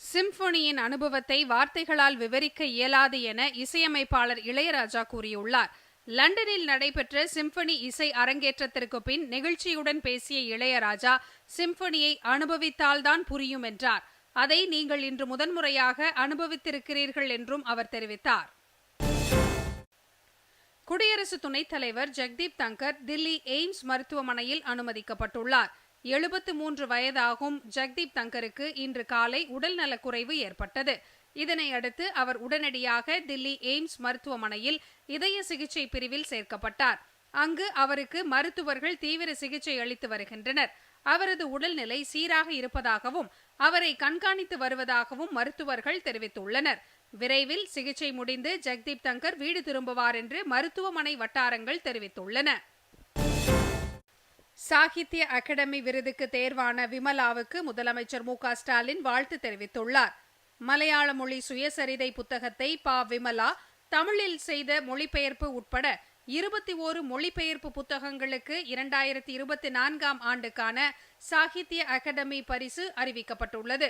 சிம்பொனியின் அனுபவத்தை வார்த்தைகளால் விவரிக்க இயலாது என இசையமைப்பாளர் இளையராஜா கூறியுள்ளார். லண்டனில் நடைபெற்ற சிம்பனி இசை அரங்கேற்றத்திற்கு பின் நிகழ்ச்சியுடன் பேசிய இளையராஜா சிம்பனியை அனுபவித்தால்தான் புரியும் என்றார். அதை நீங்கள் இன்று முதன்முறையாக அனுபவித்திருக்கிறீர்கள் என்றும் அவர் தெரிவித்தார். குடியரசு துணைத் தலைவர் ஜெக்தீப் தங்கர் தில்லி எய்ம்ஸ் மருத்துவமனையில் அனுமதிக்கப்பட்டுள்ளார். எழுபத்து மூன்று வயதாகும் ஜெக்தீப் தங்கருக்கு இன்று காலை உடல்நலக்குறைவு ஏற்பட்டது. இதனை அடுத்து அவர் உடனடியாக தில்லி எய்ம்ஸ் மருத்துவமனையில் இதய சிகிச்சை பிரிவில் சேர்க்கப்பட்டார். அங்கு அவருக்கு மருத்துவர்கள் தீவிர சிகிச்சை அளித்து வருகின்றனர். அவரது உடல்நிலை சீராக இருப்பதாகவும் அவரை கண்காணித்து வருவதாகவும் மருத்துவர்கள் தெரிவித்துள்ளனர். விரைவில் சிகிச்சை முடிந்து ஜெக்தீப் தங்கர் வீடு திரும்புவார் என்று மருத்துவமனை வட்டாரங்கள் தெரிவித்துள்ளன. சாகித்ய அகாடமி விருதுக்கு தேர்வான விமலாவுக்கு முதலமைச்சர் மு ஸ்டாலின் வாழ்த்து தெரிவித்துள்ளார். மலையாள மொழி சுயசரிதை புத்தகத்தை பா. விமலா தமிழில் செய்த மொழிபெயர்ப்பு உட்பட இருபத்தி ஓரு மொழிபெயர்ப்பு புத்தகங்களுக்கு இரண்டாயிரத்தி இருபத்தி நான்காம் ஆண்டுக்கான சாகித்ய அகாடமி பரிசு அறிவிக்கப்பட்டுள்ளது.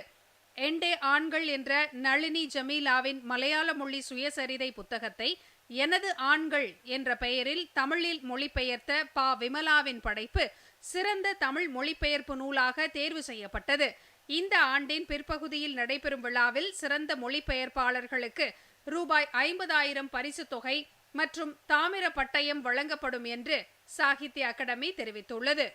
எண்டே ஆண்கள் என்ற நளினி ஜமீலாவின் மலையாள மொழி சுயசரிதை புத்தகத்தை எனது ஆண்கள் என்ற பெயரில் தமிழில் மொழிபெயர்த்த பா. விமலாவின் படைப்பு சிறந்த தமிழ் மொழிபெயர்ப்பு நூலாக தேர்வு செய்யப்பட்டது. இந்த ஆண்டின் பிற்பகுதியில் நடைபெறும் விழாவில் சிறந்த மொழிபெயர்ப்பாளர்களுக்கு ரூபாய் ஐம்பதாயிரம் பரிசு தொகை மற்றும் தாமிர பட்டயம் வழங்கப்படும் என்று சாகித்ய அகாடமி தெரிவித்துள்ளது.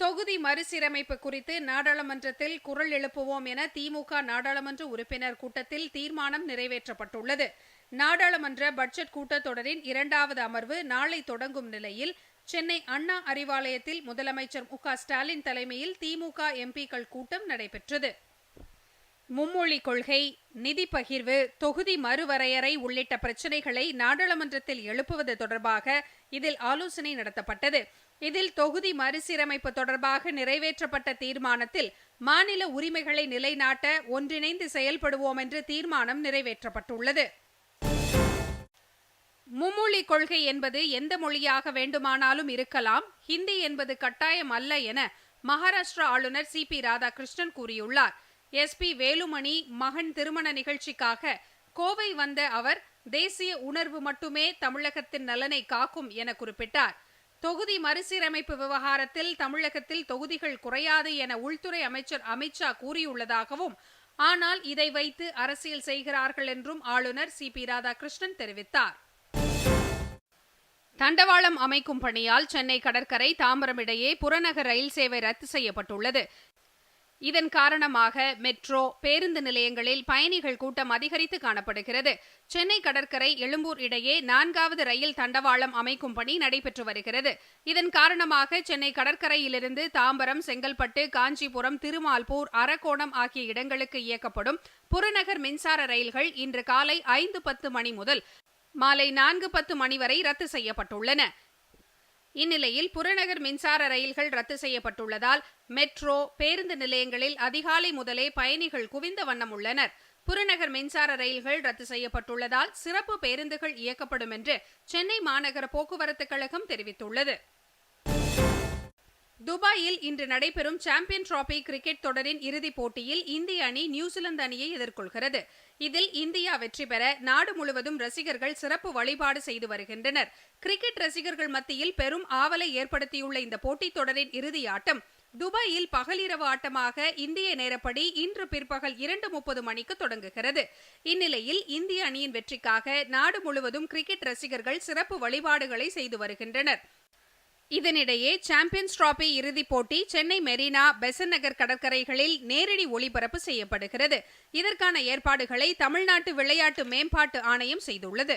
தொகுதி மறுசீரமைப்பு குறித்து நாடாளுமன்றத்தில் குரல் எழுப்புவோம் என திமுக நாடாளுமன்ற உறுப்பினர் கூட்டத்தில் தீர்மானம் நிறைவேற்றப்பட்டுள்ளது. நாடாளுமன்ற பட்ஜெட் கூட்டத்தொடரின் இரண்டாவது அமர்வு நாளை தொடங்கும் நிலையில் சென்னை அண்ணா அறிவாலயத்தில் முதலமைச்சர் மு ஸ்டாலின் தலைமையில் திமுக எம்பிக்கள் கூட்டம் நடைபெற்றது. மும்மொழி கொள்கை நிதி பகிர்வு தொகுதி மறுவரையறை உள்ளிட்ட பிரச்சினைகளை நாடாளுமன்றத்தில் எழுப்புவது தொடர்பாக இதில் ஆலோசனை நடத்தப்பட்டது. இதில் தொகுதி மறுசீரமைப்பு தொடர்பாக நிறைவேற்றப்பட்ட தீர்மானத்தில் மாநில உரிமைகளை நிலைநாட்ட ஒன்றிணைந்து செயல்படுவோம் என்று தீர்மானம் நிறைவேற்றப்பட்டுள்ளது. மும்மொழி கொள்கை என்பது எந்த மொழியாக வேண்டுமானாலும் இருக்கலாம். ஹிந்தி என்பது கட்டாயம் அல்ல என மகாராஷ்டிரா ஆளுநர் சி. பி. ராதாகிருஷ்ணன் கூறியுள்ளார். எஸ். பி. வேலுமணி மகன் திருமண நிகழ்ச்சிக்காக கோவை வந்த அவர் தேசிய உணர்வு மட்டுமே தமிழகத்தின் நலனை காக்கும் என குறிப்பிட்டார். தொகுதி மறுசீரமைப்பு விவகாரத்தில் தமிழகத்தில் தொகுதிகள் குறையாது என உள்துறை அமைச்சர் அமித்ஷா கூறியுள்ளதாகவும் ஆனால் இதை வைத்து அரசியல் செய்கிறார்கள் என்றும் ஆளுநர் சி. பி. ராதாகிருஷ்ணன் தெரிவித்தார். தண்டவாளம் அமைக்கும் பணியால் சென்னை கடற்கரை தாம்பரம் இடையே புறநகர் ரயில் சேவை ரத்து செய்யப்பட்டுள்ளது. இதன் காரணமாக மெட்ரோ பேருந்து நிலையங்களில் பயணிகள் கூட்டம் அதிகரித்து காணப்படுகிறது. சென்னை கடற்கரை எழும்பூர் இடையே நான்காவது ரயில் தண்டவாளம் அமைக்கும் பணி நடைபெற்று வருகிறது. இதன் காரணமாக சென்னை கடற்கரையிலிருந்து தாம்பரம் செங்கல்பட்டு காஞ்சிபுரம் திருமால்பூர் அரக்கோணம் ஆகிய இடங்களுக்கு இயக்கப்படும் புறநகர் மின்சார ரயில்கள் இன்று காலை ஐந்து பத்து மணி முதல் மாலை நான்கு பத்து மணி வரை ரத்து செய்யப்பட்டுள்ளன. இந்நிலையில் புறநகர் மின்சார ரயில்கள் ரத்து செய்யப்பட்டுள்ளதால் மெட்ரோ பேருந்து நிலையங்களில் அதிகாலை முதலே பயணிகள் குவிந்த வண்ணம் உள்ளனர். புறநகர் மின்சார ரயில்கள் ரத்து செய்யப்பட்டுள்ளதால் சிறப்பு பேருந்துகள் இயக்கப்படும் என்று சென்னை மாநகர போக்குவரத்து கழகம் தெரிவித்துள்ளது. துபாயில் இன்று நடைபெறும் சாம்பியன் டிராபி கிரிக்கெட் தொடரின் இறுதிப் போட்டியில் இந்திய அணி நியூசிலாந்து அணியை எதிர்கொள்கிறது. இதில் இந்தியா வெற்றி பெற நாடு முழுவதும் ரசிகர்கள் சிறப்பு வழிபாடு செய்து வருகின்றனர். கிரிக்கெட் ரசிகர்கள் மத்தியில் பெரும் ஆவலை ஏற்படுத்தியுள்ள இந்த போட்டித் தொடரின் இறுதி ஆட்டம். துபாயில் பகலிரவு ஆட்டமாக இந்திய நேரப்படி இன்று பிற்பகல் இரண்டு முப்பது மணிக்கு தொடங்குகிறது. இந்நிலையில் இந்திய அணியின் வெற்றிக்காக நாடு முழுவதும் கிரிக்கெட் ரசிகர்கள் சிறப்பு வழிபாடுகளை செய்து வருகின்றனர். இதனிடையே சாம்பியன்ஸ் டிராபி இறுதிப் போட்டி சென்னை மெரினா பெசன் நகர் கடற்கரைகளில் நேரடி ஒளிபரப்பு செய்யப்படுகிறது. இதற்கான ஏற்பாடுகளை தமிழ்நாட்டு விளையாட்டு மேம்பாட்டு ஆணையம் செய்துள்ளது.